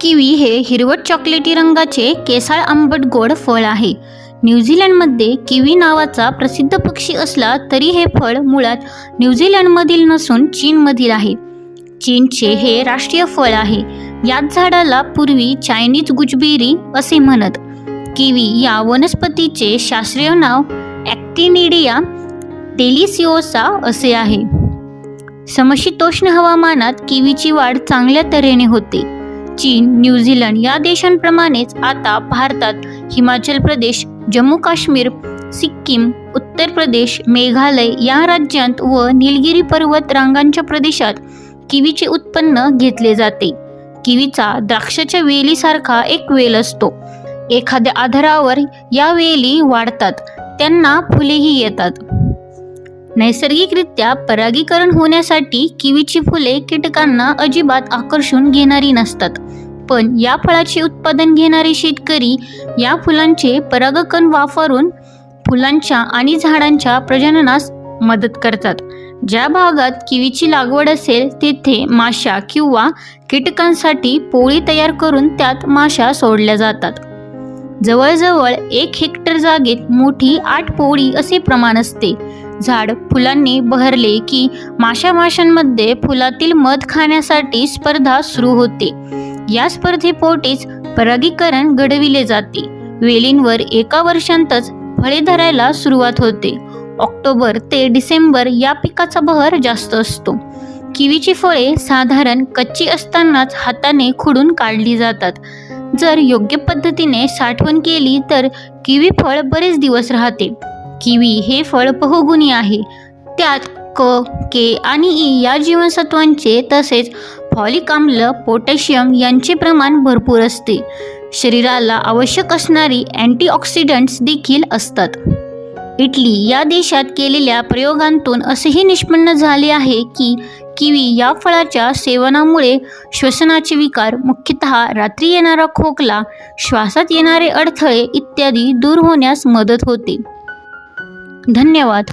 Kiwi हे हिरवट चॉकलेटी रंगाचे केसाळ आंबट गोड फळ आहे. न्यूझीलंडमध्ये किवी नावाचा प्रसिद्ध पक्षी असला तरी हे फळ मुळात न्यूझीलंडमधील नसून चीनमधील आहे. चीनचे हे राष्ट्रीय फळ आहे. याच झाडाला पूर्वी चायनीज गुजबेरी असे म्हणत. किवी या वनस्पतीचे शास्त्रीय नाव ॲक्टिनिडिया टेलिसिओसा असे आहे. समशीतोष्ण हवामानात किवीची वाढ चांगल्या तऱ्हेने होते. चीन न्यूझीलंड या देशांप्रमाणेच आता भारतात हिमाचल प्रदेश जम्मू काश्मीर सिक्कीम उत्तर प्रदेश मेघालय या राज्यांत व निलगिरी पर्वत रांगांच्या प्रदेशात किवीचे उत्पन्न घेतले जाते. किवीचा द्राक्षाच्या वेलीसारखा एक वेल असतो. एखाद्या आधारावर या वेली वाढतात. त्यांना फुलेही येतात. नैसर्गिकरित्या परागीकरण होण्यासाठी किवीची फुले कीटकांना अजिबात आकर्षून घेणारी नसतात. पण या फळाचे उत्पादन घेणारे शेतकरी या फुलांचे परागकण वापरून फुलांच्या आणि झाडांच्या प्रजननास मदत करतात. ज्या भागात किवीची लागवड असेल तेथे माशा किंवा कीटकांसाठी पोळी तयार करून त्यात माशा सोडल्या जातात. जवळजवळ एक हेक्टर जागेत मोठी आठ पोळी असे प्रमाण असते. झाड फुलांनी बहरले की माशा माशांमध्ये फुलातील मध खाण्यासाठी स्पर्धा सुरू होते. या स्पर्धेपोटीच परागीकरण घडविले जाते. वेलींवर एका वर्षांतच फळे धरायला सुरुवात होते. ऑक्टोबर ते डिसेंबर या पिकाचा बहर जास्त असतो. किवीची फळे साधारण कच्ची असतानाच हाताने खुडून काढली जातात. जर योग्य पद्धतीने साठवण केली तर किवी फळ बरेच दिवस राहते. किवी हे फळ बहुगुणी आहे. त्यात क के आणि ई या जीवनसत्वांचे तसेच फॉलिक आम्ल पोटॅशियम यांचे प्रमाण भरपूर असते. शरीराला आवश्यक असणारी अँटीऑक्सिडंट्स देखील असतात. इटली या देशात केलेल्या प्रयोगांतून असेही निष्पन्न झाले आहे की किवी या फळाच्या सेवनामुळे श्वसनाचे विकार मुख्यतः रात्री येणारा खोकला श्वासात येणारे अडथळे इत्यादी दूर होण्यास मदत होते. धन्यवाद.